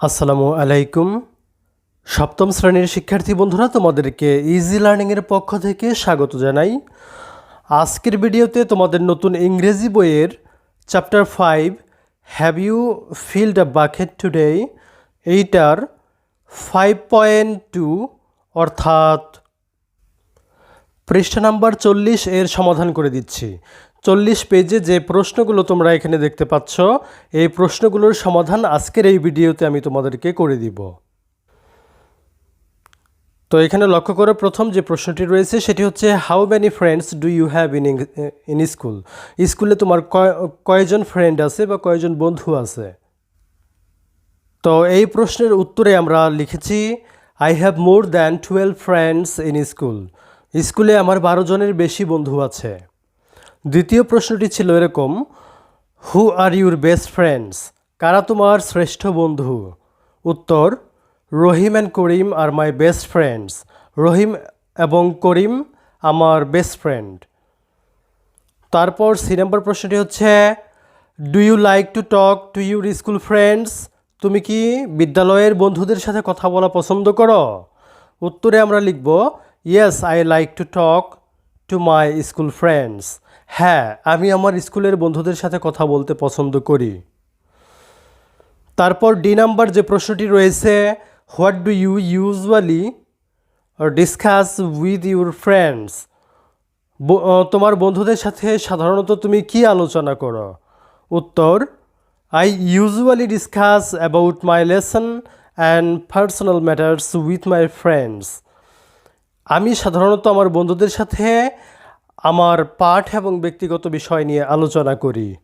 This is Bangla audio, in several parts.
আসসালামু আলাইকুম। সপ্তম শ্রেণির শিক্ষার্থী বন্ধুরা, তোমাদেরকে ইজি লার্নিংয়ের পক্ষ থেকে স্বাগত জানাই। আজকের ভিডিওতে তোমাদের নতুন ইংরেজি বইয়ের chapter five have you filled a bucket today এইটার ফাইভ পয়েন্ট টু অর্থাৎ পৃষ্ঠা নাম্বার চল্লিশ এর সমাধান করে দিচ্ছি। চল্লিশ পেজে যে প্রশ্নগুলো তোমরা এখানে দেখতে পাচ্ছ, এই প্রশ্নগুলোর সমাধান আজকের এই ভিডিওতে আমি তোমাদেরকে করে দিব। তো এখানে লক্ষ্য করে, প্রথম যে প্রশ্নটি রয়েছে সেটি হচ্ছে how many friends do you have in in school স্কুলে তোমার কয়- কয়জন ফ্রেন্ড আছে বা কয়জন বন্ধু আছে? তো এই প্রশ্নের উত্তরে আমরা লিখেছি I have more than twelve friends in school স্কুলে আমার বারো জনের বেশি বন্ধু আছে। দ্বিতীয় প্রশ্নটি ছিল এরকম who are your best friends কারা তোমার শ্রেষ্ঠ বন্ধু? উত্তর, Rahim and Karim are my best friends Rahim এবং করিম আমার বেস্ট ফ্রেন্ড তারপর সি নম্বর প্রশ্নটি হচ্ছে do you like to talk to your school friends তুমি কি বিদ্যালয়ের বন্ধুদের সাথে কথা বলা পছন্দ করো? উত্তরে আমরা লিখব yes I like to talk to my school friends হ্যাঁ আমি আমার স্কুলের বন্ধুদের সাথে কথা বলতে পছন্দ করি। তারপর ডি নাম্বার যে প্রশ্নটি রয়েছে, what do you usually discuss with your friends? তোমার বন্ধুদের সাথে সাধারণত তুমি কি আলোচনা করো? উত্তর I usually discuss about my lesson and personal matters with my friends আমি সাধারণত আমার বন্ধুদের সাথে আমার পাঠ এবং ব্যক্তিগত বিষয় নিয়ে আলোচনা করি।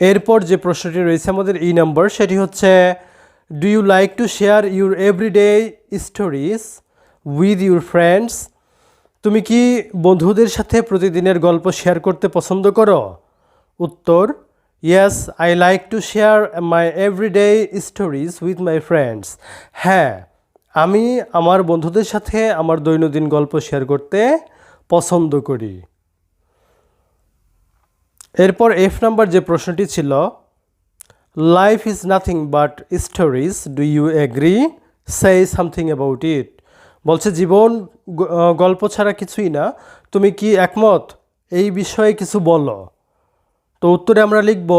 এরপর যে প্রশ্নটি রয়েছে আমাদের ই নাম্বার, সেটি হচ্ছে do you like to share your everyday stories with your friends তুমি কি বন্ধুদের সাথে প্রতিদিনের গল্প শেয়ার করতে পছন্দ করো? উত্তর yes I like to share my everyday stories with my friends হ্যাঁ আমি আমার বন্ধুদের সাথে আমার দৈনন্দিন গল্প শেয়ার করতে পছন্দ করি। এরপর এফ নাম্বার যে প্রশ্নটি ছিল life is nothing but stories do you agree say something about it বলছে, জীবন গল্প ছাড়া কিছুই না। তুমি কি একমত? এই বিষয়ে কিছু বলো। তো উত্তরে আমরা লিখব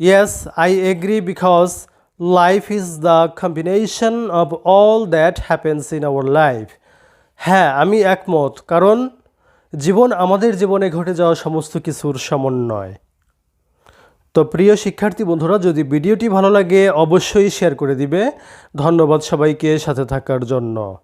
yes I agree because life is the combination of all that happens in our life হ্যাঁ আমি একমত। কারণ জীবন আমাদের জীবনে ঘটে যাওয়া সমস্ত কিছুর সমন্বয়। তো প্রিয় শিক্ষার্থী বন্ধুরা, যদি ভিডিওটি ভালো লাগে, অবশ্যই শেয়ার করে দিবে। ধন্যবাদ সবাইকে সাথে থাকার জন্য।